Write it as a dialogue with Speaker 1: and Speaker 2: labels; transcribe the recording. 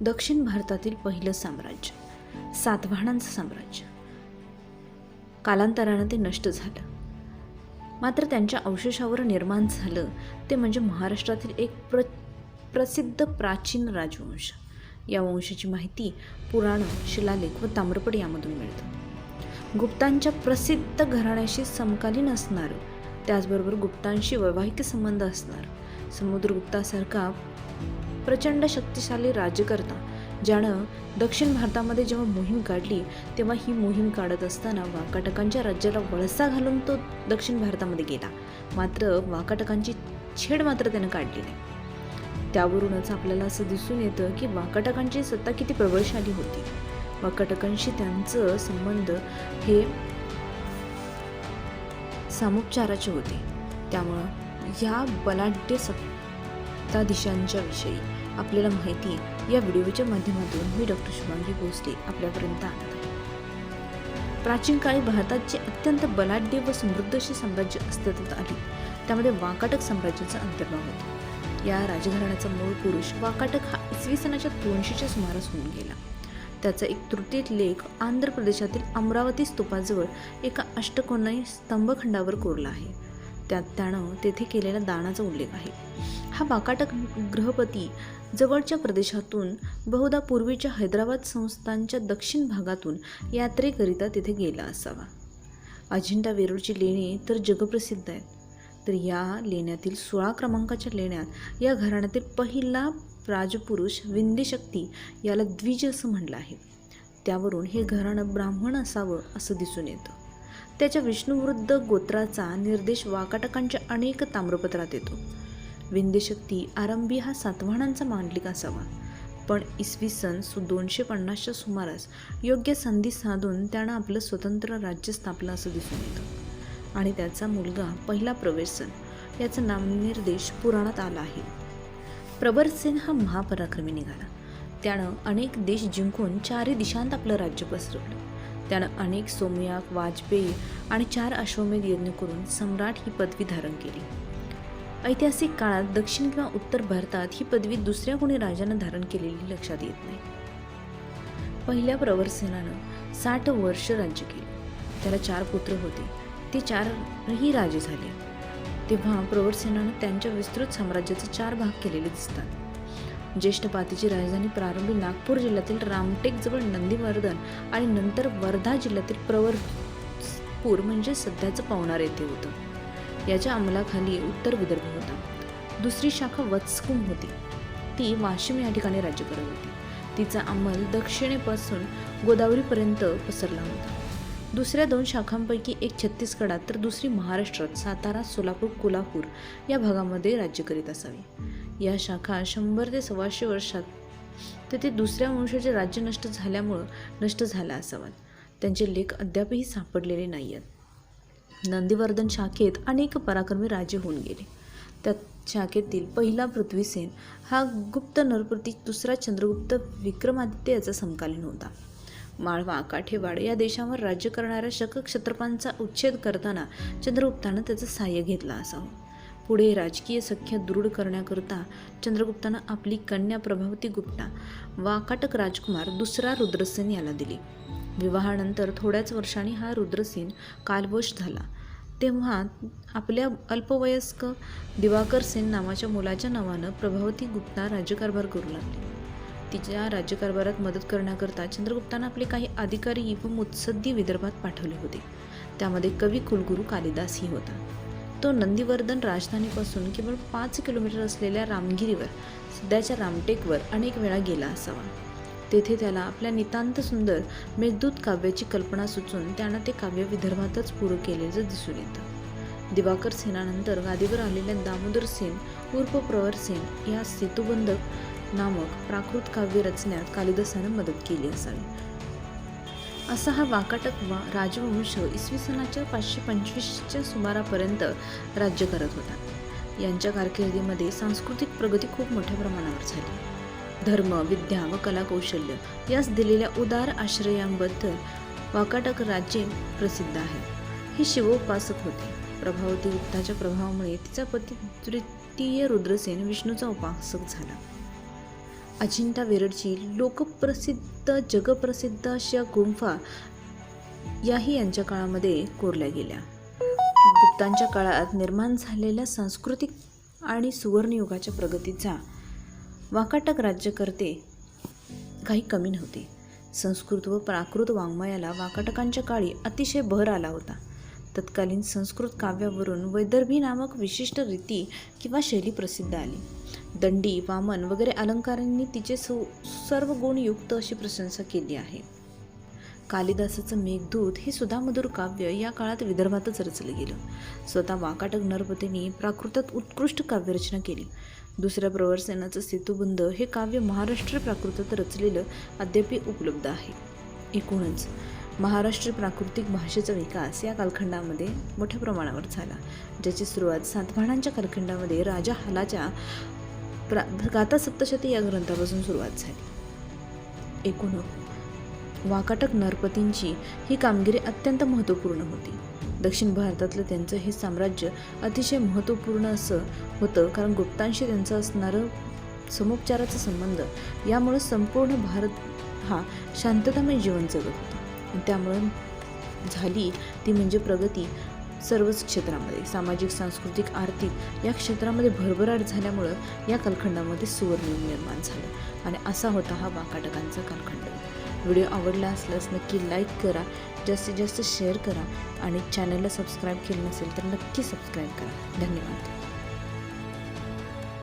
Speaker 1: दक्षिण भारतातील पहिलं साम्राज्य सातवाहनांचं साम्राज्य. कालांतरानं ते नष्ट झालं. मात्र त्यांच्या अवशेषावर निर्माण झालं ते म्हणजे महाराष्ट्रातील एक प्र प्रसिद्ध प्राचीन राजवंश. या वंशाची माहिती पुराणं शिलालेख व ताम्रपट यामधून मिळतं. गुप्तांच्या प्रसिद्ध घराण्याशी समकालीन असणारं त्याचबरोबर गुप्तांशी वैवाहिक संबंध असणार समुद्रगुप्तासारखा प्रचंड शक्तिशाली राज्यकर्ता ज्यानं दक्षिण भारतामध्ये जेव्हा मोहीम काढली तेव्हा ही मोहीम काढत असताना वाकाटकांच्या राज्याला वळसा घालून तो दक्षिण भारतामध्ये गेला. मात्र वाकाटकांची छेड मात्र त्यानं काढली नाही. त्यावरूनच आपल्याला असं दिसून येतं की वाकाटकांची सत्ता किती प्रबळशाली होती. वाकाटकांशी त्यांचं संबंध हे सामोपचाराचे होते. त्यामुळं ह्या बलाढ्य सत्ताधीशांच्या विषयी आपल्याला माहिती या व्हिडिओच्या माध्यमातून मी डॉक्टर शुभांगी भोसले आपल्यापर्यंत आणत आहे. प्राचीन काळी भारताचे अत्यंत बलाढ्य व समृद्ध असे साम्राज्य अस्तित्वात आले. त्यामध्ये वाकाटक साम्राज्याचा अंतर्भाव होता. या राजघराण्याचा मूळ पुरुष वाकाटक हा इसवी सनाच्या दोनशेच्या सुमारास होऊन गेला. त्याचा एक तृतीय लेख आंध्र प्रदेशातील अमरावती स्तूपाजवळ एका अष्टकोनाई स्तंभखंडावर कोरला आहे. त्यात त्यानं तेथे केलेल्या दानाचा उल्लेख आहे. हा वाकाटक ग्रहपती जवळच्या प्रदेशातून बहुधा पूर्वीच्या हैदराबाद संस्थांच्या दक्षिण भागातून यात्रेकरिता तिथे गेला असावा. अजिंठा वेरूळची लेणी तर जगप्रसिद्ध आहेत. तर या लेण्यातील सोळा क्रमांकाच्या लेण्यात या घराण्यातील पहिला राजपुरुष विंध्यशक्ती याला द्विज असं म्हणलं आहे. त्यावरून हे घराणं ब्राह्मण असावं असं दिसून येतं. त्याच्या विष्णुवृद्ध गोत्राचा निर्देश वाकाटकांच्या अनेक ताम्रपत्रात येतो. विंध्यशक्ती आरंभी हा सातवाहनांचा मांडलिक असावा. पण इसवी सन सु दोनशे पन्नासच्या सुमारास योग्य संधी साधून त्यानं आपलं स्वतंत्र राज्य स्थापलं असं दिसून येतं. आणि त्याचा मुलगा पहिला प्रवेशसन याचा नामनिर्देश पुराणात आला आहे. प्रबरसेन हा महापराक्रमी निघाला. त्यानं अनेक देश जिंकून चारही दिशांत आपलं राज्य पसरवलं. त्यानं अनेक सोमयाक वाजपेयी आणि चार अश्वमेध यज्ञ करून सम्राट ही पदवी धारण केली. ऐतिहासिक काळात दक्षिण किंवा उत्तर भारतात ही पदवी दुसऱ्या कोणी राजानं धारण केलेली लक्षात येत नाही. पहिल्या प्रवरसेनानं साठ वर्ष राज्य केले. त्याला चार पुत्र होते. ते चारही राजे झाले. तेव्हा प्रवरसेनानं त्यांच्या विस्तृत साम्राज्याचे चार भाग केलेले दिसतात. ज्येष्ठ पातीची राजधानी प्रारंभी नागपूर जिल्ह्यातील रामटेकजवळ नंदीवर्धन आणि नंतर वर्धा जिल्ह्यातील प्रवरपूर म्हणजे सध्याचं पवनार येथे होतं. याच्या अंमलाखाली उत्तर विदर्भ होता. दुसरी शाखा वत्सकुम होती. ती वाशिम या ठिकाणी राज्य करत होती. तिचा अंमल दक्षिणेपासून गोदावरीपर्यंत पसरला होता. दुसऱ्या दोन शाखांपैकी एक छत्तीसगडात तर दुसरी महाराष्ट्रात सातारा सोलापूर कोल्हापूर या भागामध्ये राज्य करीत असावी. या शाखा शंभर ते सव्वाशे वर्षात तेथे दुसऱ्या वंशाचे राज्य नष्ट झाल्यामुळं नष्ट झाला असावात त्यांचे लेख अद्यापही सापडलेले नाही आहेत नंदीवर्धन शाखेत अनेक पराक्रमी राजे होऊन गेले. त्या शाखेतील पहिला पृथ्वीसेन हा गुप्त नरपती दुसरा चंद्रगुप्त विक्रमादित्य याचा समकालीन होता. माळवा काठेवाड या देशावर राज्य करणाऱ्या शक क्षत्रपांचा उच्छेद करताना चंद्रगुप्तानं त्याचं सहाय्य घेतला असावं. पुढे राजकीय सख्य दृढ करण्याकरता चंद्रगुप्तानं आपली कन्या प्रभावती गुप्ता वाकाटक राजकुमार दुसरा रुद्रसेन याला दिली. विवाहानंतर थोड्याच वर्षांनी हा रुद्रसेन कालवश झाला. तेव्हा आपल्या अल्पवयस्क दिवाकर सेन नावाच्या मुलाच्या नावानं प्रभावती गुप्ता राज्यकारभार करू लागली. तिच्या राज्यकारभारात मदत करण्याकरता चंद्रगुप्तानं आपले काही अधिकारी व मुत्सद्दी विदर्भात पाठवले होते. त्यामध्ये कवी कुलगुरू कालिदासही होता. तो नंदीवर्धन राजधानीपासून केवळ पाच किलोमीटर असलेल्या रामगिरीवर सध्याच्या रामटेकवर अनेक वेळा गेला असावा. तेथे त्याला आपल्या नितांत सुंदर मेघदूत काव्याची कल्पना सुचून त्यानं ते काव्य विदर्भातच पुरं केल्याचं दिसून येतं. दिवाकर सेनानंतर गादीवर आलेल्या दामोदर सेन उर्फ प्रवर सेन या सेतुबंधक नामक प्राकृत काव्य रचण्यात कालिदासानं मदत केली असावी. असा हा वाकाटक वा राजवंश इसवी सनाच्या पाचशे पंचवीसच्या सुमारापर्यंत राज्य करत होता. यांच्या कारकिर्दीमध्ये सांस्कृतिक प्रगती खूप मोठ्या प्रमाणावर झाली. धर्म विद्या व कलाकौशल्य यास दिलेल्या उदार आश्रयांबद्दल वाकाटक राज्ये प्रसिद्ध आहे. हे शिवोपासक होते. प्रभावती गुप्ताच्या प्रभावामुळे तिचा पती तृतीय रुद्रसेन विष्णूचा उपासक झाला. अजिंठा वेरडची लोकप्रसिद्ध जगप्रसिद्ध अशा गुंफा याही यांच्या काळामध्ये कोरल्या गेल्या. गुप्तांच्या काळात निर्माण झालेल्या सांस्कृतिक आणि सुवर्णयुगाच्या प्रगतीचा वाकाटक राज्यकर्ते काही कमी नव्हते. संस्कृत व प्राकृत वाङ्मयाला वाकाटकांच्या काळी अतिशय भर आला होता. तत्कालीन संस्कृत काव्यावरून वैदर्भी नामक विशिष्ट रीती किंवा शैली प्रसिद्ध आली. दंडी वामन वगैरे अलंकारांनी तिचे सु सर्व गुणयुक्त अशी प्रशंसा केली आहे. कालिदासाचं मेघदूत हे सुधामधुर काव्य या काळात विदर्भातच रचलं गेलं. स्वतः वाकाटक नरपतींनी प्राकृतात उत्कृष्ट काव्यरचना केली. दुसऱ्या प्रवर्सेनाचं सेतुबंध हे काव्य महाराष्ट्र प्राकृतात रचलेलं अद्यापि उपलब्ध आहे. एकूणच महाराष्ट्र प्राकृतिक भाषेचा विकास या कालखंडामध्ये मोठ्या प्रमाणावर झाला ज्याची सुरुवात सातभाणांच्या कालखंडामध्ये राजा हालाच्या प्रा गाथा सप्तशती या ग्रंथापासून सुरुवात झाली. एकूण वाकाटक नरपतींची ही कामगिरी अत्यंत महत्त्वपूर्ण होती. दक्षिण भारतातलं त्यांचं हे साम्राज्य अतिशय महत्त्वपूर्ण असं होतं कारण गुप्तांशी त्यांचं असणारं समुपचाराचा संबंध यामुळं संपूर्ण भारत हा शांततामय जीवन जगत होता. त्यामुळं झाली ती म्हणजे प्रगती सर्वच क्षेत्रामध्ये सामाजिक सांस्कृतिक आर्थिक या क्षेत्रामध्ये भरभराट झाल्यामुळं या कालखंडामध्ये सुवर्णयुग निर्माण झालं. आणि असा होता हा वाकाटकांचा कालखंड. व्हिडिओ आवडला असल्यास नक्की लाईक करा जास्तीत जास्त शेअर करा आणि चॅनलला सबस्क्राईब केलं नसेल तर नक्की सबस्क्राईब करा. धन्यवाद.